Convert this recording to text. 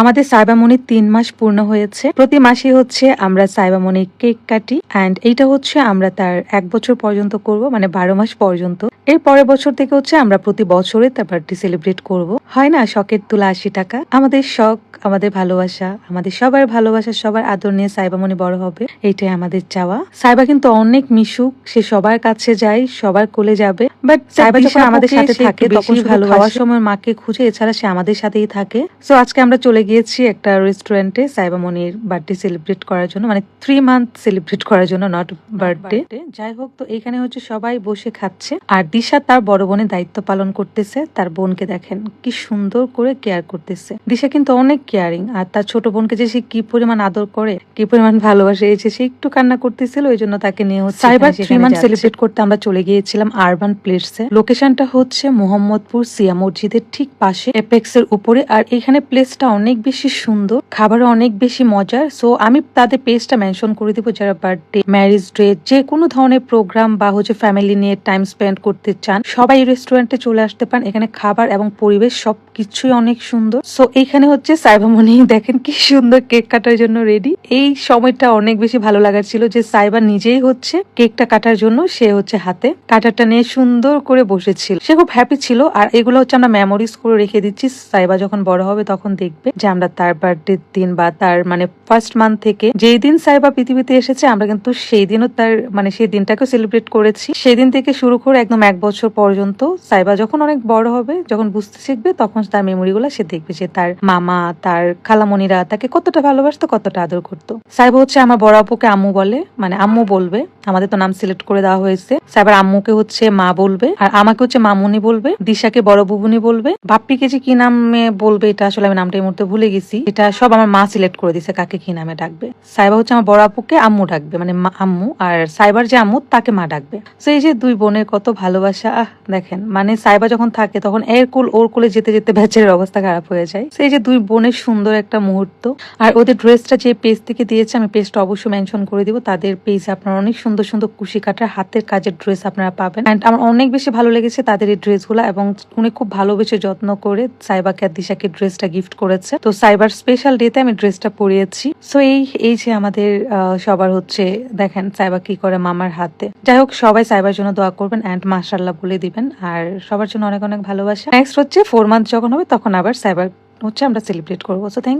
আমাদের সাইবামনির তিন মাস পূর্ণ হয়েছে। প্রতি মাসে হচ্ছে আমরা সাইবামনির কেক কাটি। এন্ড এইটা হচ্ছে আমরা তার এক বছর পর্যন্ত করব মানে বারো মাস পর্যন্ত। এর পরের বছর থেকে হচ্ছে আমরা প্রতি বছরে তার বার্থডে সেলিব্রেট করব। হয় না শখের তুলা আশি টাকা। আমাদের শখ আমাদের ভালোবাসা আমাদের সবার ভালোবাসা সবার আদর নিয়ে সাইবামনি বড় হবে। এইটাই আমাদের চাওয়া। সাইবা কিন্তু অনেক মিশুক সে সবার কাছে যায় সবার কোলে যাবে। বাট সাইবা যখন আমাদের সাথে থাকে তখন ভালো খাওয়ার সময় মাকে খুঁজে এছাড়া সে আমাদের সাথেই থাকে। সো আজকে আমরা চলে গিয়েছি একটা রেস্টুরেন্টে সাইবা মনির বার্থডে সেলিব্রেট করার জন্য মানে থ্রি মান্থ সেলিব্রেট করার জন্য নট বার্থডে যাই হোক তো এখানে হচ্ছে সবাই বসে খাচ্ছে। আর দিশা তার বড় বোনের দায়িত্ব পালন করতেছে তার বোনকে দেখেন কি সুন্দর করে কেয়ার করতেছে। দিশা কিন্তু অনেক কেয়ারিং আর তার ছোট বোনকে যে সে কি পরিমাণ আদর করে কি পরিমাণ ভালোবাসে যে সে একটু কান্না করতেছিল ওই জন্য তাকে নিয়ে হচ্ছে সাইবার থ্রি মান্থ সেলিব্রেট করতে আমরা চলে গিয়েছিলাম আরবান প্লেসে লোকেশনটা হচ্ছে মোহাম্মদপুর সিয়া মসজিদের ঠিক পাশে এপেক্স এর উপরে আর এখানে প্লেসটা অনেক বেশি সুন্দর খাবার অনেক বেশি মজার। সো আমি তাদের পেজটা মেনশন করে দিব যারা বার্থডে ম্যারেজ ডে যে কোনো ধরনের প্রোগ্রাম বা হচ্ছে ফ্যামিলি নিয়ে টাইম স্পেন্ড করতে চান সবাই রেস্টুরেন্টে চলে আসতে পারেন। এখানে খাবার এবং পরিবেশ সব কিছুই অনেক সুন্দর। সো এখানে হচ্ছে সাইবামনি দেখেন কি সুন্দর কেক কাটার জন্য রেডি এই সময়টা অনেক বেশি ভালো লাগার ছিল যে সাইবা নিজেই হচ্ছে কেকটা কাটার জন্য সে হচ্ছে হাতে কাটারটা নিয়ে সুন্দর করে বসেছিল। সে খুব হ্যাপি ছিল আর এগুলো হচ্ছে আমরা মেমোরিজ করে রেখে দিচ্ছি। সাইবা যখন বড় হবে তখন দেখবে যে আমরা তার বার্থডে দিন বা তার মানে ফার্স্ট মান্থ থেকে যেই দিন সাইবা পৃথিবীতে এসেছে আমরা কিন্তু সেই দিনও তার মানে সেই দিনটাকে সেলিব্রেট করেছি। সেই দিন থেকে শুরু করে একদম এক বছর পর্যন্ত সাইবা যখন অনেক বড় হবে, যখন বুঝতে শিখবে, তখন তার মেমোরি গুলো সে দেখবে যে তার মামা, তার খালামণিরা তাকে কতটা ভালোবাসতো, কতটা আদর করতো। সাইবা হচ্ছে আমার বড় আপুকে আম্মু বলে মানে আম্মু বলবে। আমাদের তো নাম সিলেক্ট করে দেওয়া হয়েছে। সাইবার আম্মুকে হচ্ছে মা বলবে, আর আমাকে হচ্ছে মামুনি বলবে, দিশাকে বড় বুবুনি বলবে। বাপ্পিকে যে কি নামে বলবে, এটা আসলে আমি নামটা এই মুহূর্তে ভুলে গেছি। এটা সব আমার মা সিলেক্ট করে দিছে কাকে কি নামে ডাকবে। সাইবা হচ্ছে আমার বড় আপুকে আম্মু ডাকবে মানে আম্মু। আর সাইবার যে আম্মু, তাকে মা ডাকবে। এই যে দুই বোনের কত ভালোবাসা দেখেন। মানে সাইবা যখন থাকে, তখন এর কুল, ওর কোলে যেতে যেতে বেচারের অবস্থা খারাপ হয়ে যায়। সেই যে দুই বোনের সুন্দর একটা মুহূর্ত, আর ওদের ড্রেসটা যে পেজ থেকে দিয়েছে, আমি পেজটা অবশ্যই মেনশন করে দিব। তাদের পেজ আপনারা অনেক সুন্দর সুন্দর কুশি কাটার হাতের কাজের ড্রেস আপনারা পাবেন। অ্যান্ড আমার অনেক বেশি ভালো লেগেছে তাদের এই ড্রেসগুলো এবং উনি খুব ভালোবেসে যত্ন করে সাইবাকে আর দিশাকে ড্রেসটা গিফট করেছে। তো সাইবার স্পেশাল ডেতে আমি ড্রেসটা পরিয়েছি। সো এই এই যে আমাদের সবার হচ্ছে, দেখেন সাইবা কি করে মামার হাতে। যাই হোক, সবাই সাইবার জন্য দোয়া করবেন অ্যান্ড মাশাল্লাহ বলে দিবেন। আর সবার জন্য অনেক অনেক ভালোবাসা। নেক্সট হচ্ছে ফোর মান্থ যখন হবে তখন আবার সাইবার হচ্ছে আমরা সেলিব্রেট করব। So thank